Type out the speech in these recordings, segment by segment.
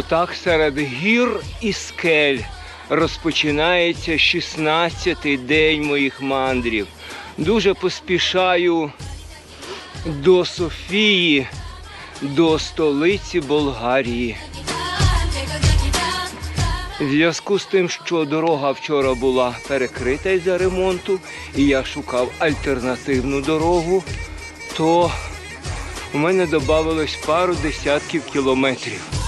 Отак серед гір і скель розпочинається 16-й день моїх мандрів. Дуже поспішаю до Софії, до столиці Болгарії. В зв'язку з тим, що дорога вчора була перекрита із-за ремонту, і я шукав альтернативну дорогу, то у мене додавалось пару десятків кілометрів.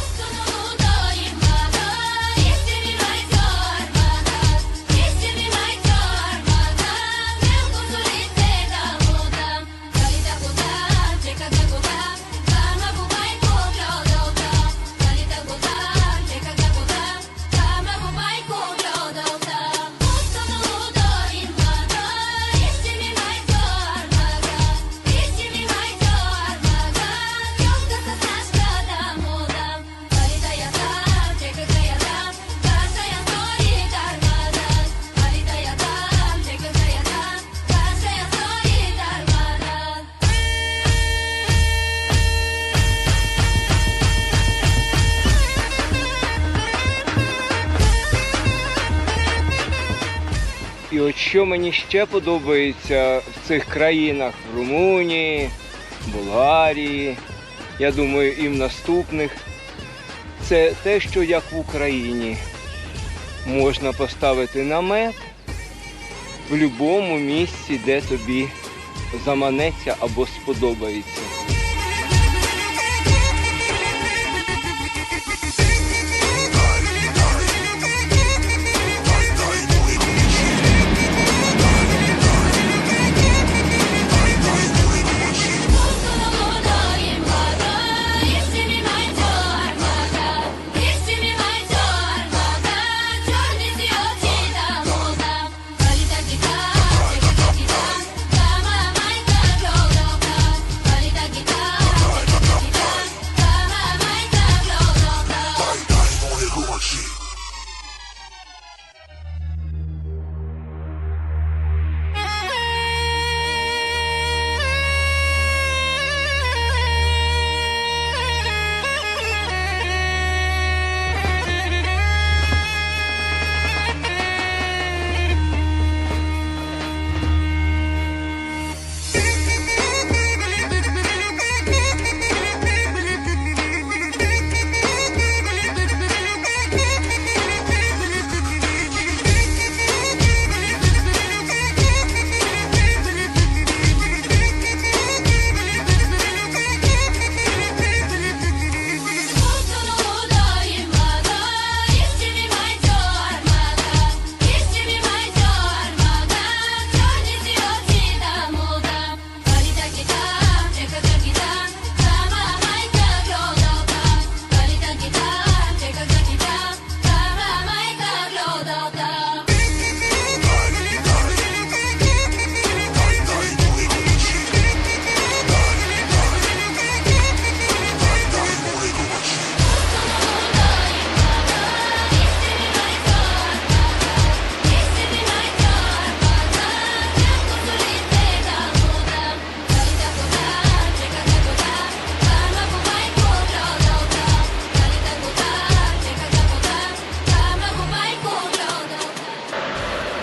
Що мені ще подобається в цих країнах? В Румунії, Болгарії, я думаю, і в наступних, це те, що як в Україні можна поставити намет в будь-якому місці, де тобі заманеться або сподобається.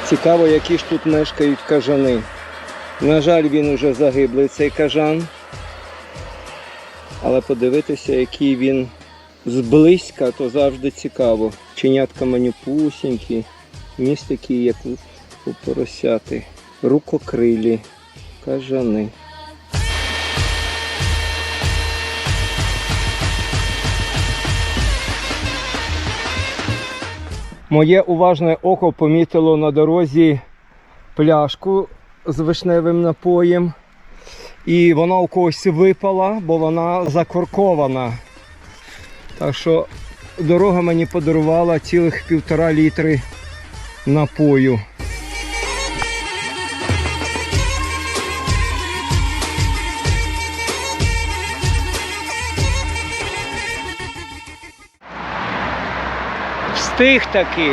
Цікаво, які ж тут мешкають кажани. На жаль, він уже загиблий цей кажан. Але подивитися, який він зблизька, то завжди цікаво. Чинятка манюпусінькі, міст такі, як у поросяти. Рукокрилі, кажани. Моє уважне око помітило на дорозі пляшку з вишневим напоєм. І вона у когось випала, бо вона закоркована. Так що дорога мені подарувала цілих півтора літри напою. Встиг таки.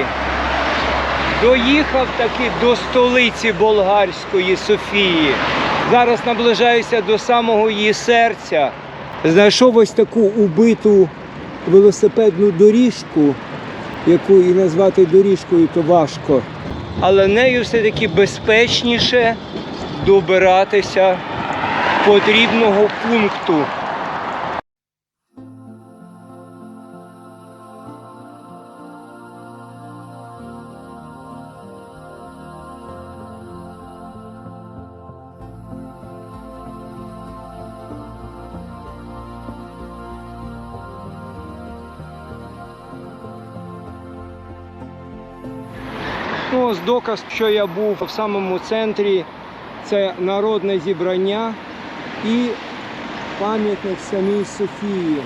Доїхав таки до столиці болгарської Софії. Зараз наближаюся до самого її серця. Знайшов ось таку убиту велосипедну доріжку, яку і назвати доріжкою, то важко. Але нею все-таки безпечніше добиратися потрібного пункту. Ну, ось доказ, що я був в самому центрі, це народне зібрання і пам'ятник самій Софії.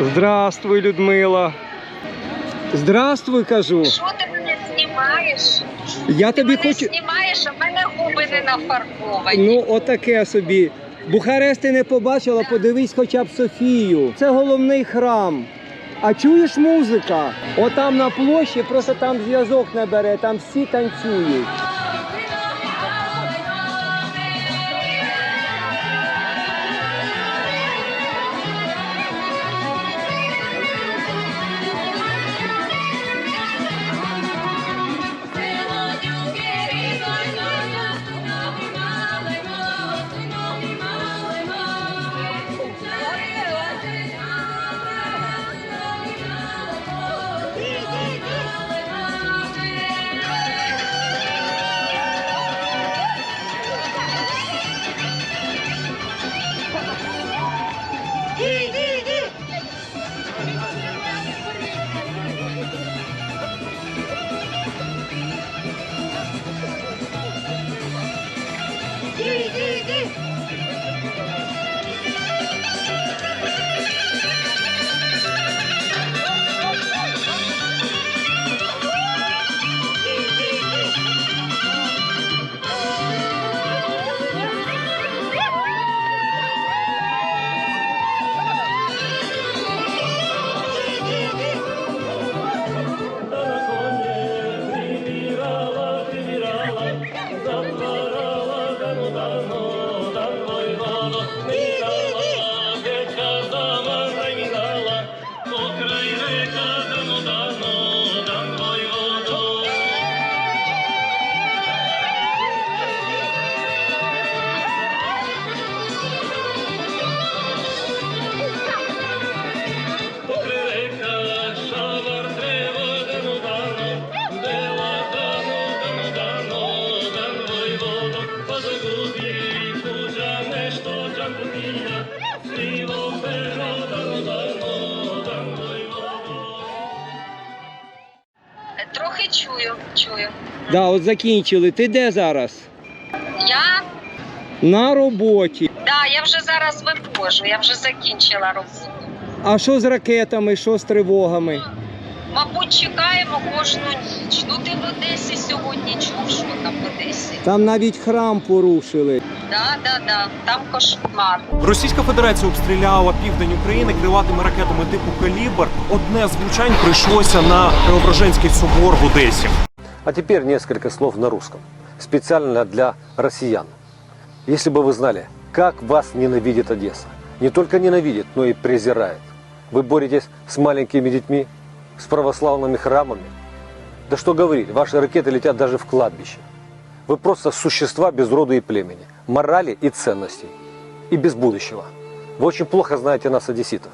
Здравствуй, Людмила. Здравствуй, кажу. Що ти мене знімаєш? Я Ти тобі мене хочу. знімаєш, а в мене губи не нафарбовані. Ну, отаке собі. Бухарест ти не побачила, подивись хоча б Софію. Це головний храм. А чуєш музика? Отам на площі, просто там зв'язок не бере, там всі танцюють. Да, от закінчили. Ти де зараз? Я, На роботі. да, я вже зараз виходжу, я вже закінчила роботу. А що з ракетами, що з тривогами? Мабуть, чекаємо кожну ніч. Ну ти в Одесі сьогодні чув, що там в Одесі. Там навіть храм порушили. Да, да, да, там кошмар. Російська Федерація обстріляла південь України крилатими ракетами типу «Калібр». Одне з влучань прийшлося на Преображенський собор в Одесі. А теперь несколько слов на русском, специально для россиян. Если бы вы знали, как вас ненавидит Одесса. Не только ненавидит, но и презирает. Вы боретесь с маленькими детьми, с православными храмами. Да что говорить, ваши ракеты летят даже в кладбище. Вы просто существа без рода и племени, морали и ценностей. И без будущего. Вы очень плохо знаете нас, одесситов.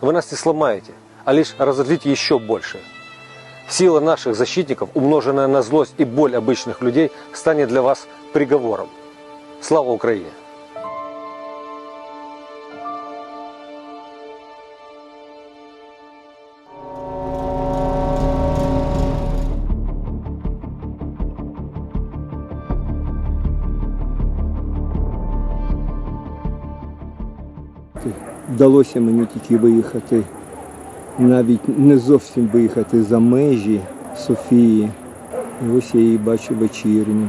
Вы нас не сломаете, а лишь разозлите еще больше. Сила наших защитников, умноженная на злость и боль обычных людей, станет для вас приговором. Слава Украине! Вдалося мені тільки виїхати навіть не зовсім виїхати за межі Софії. І ось я її бачу вечірню.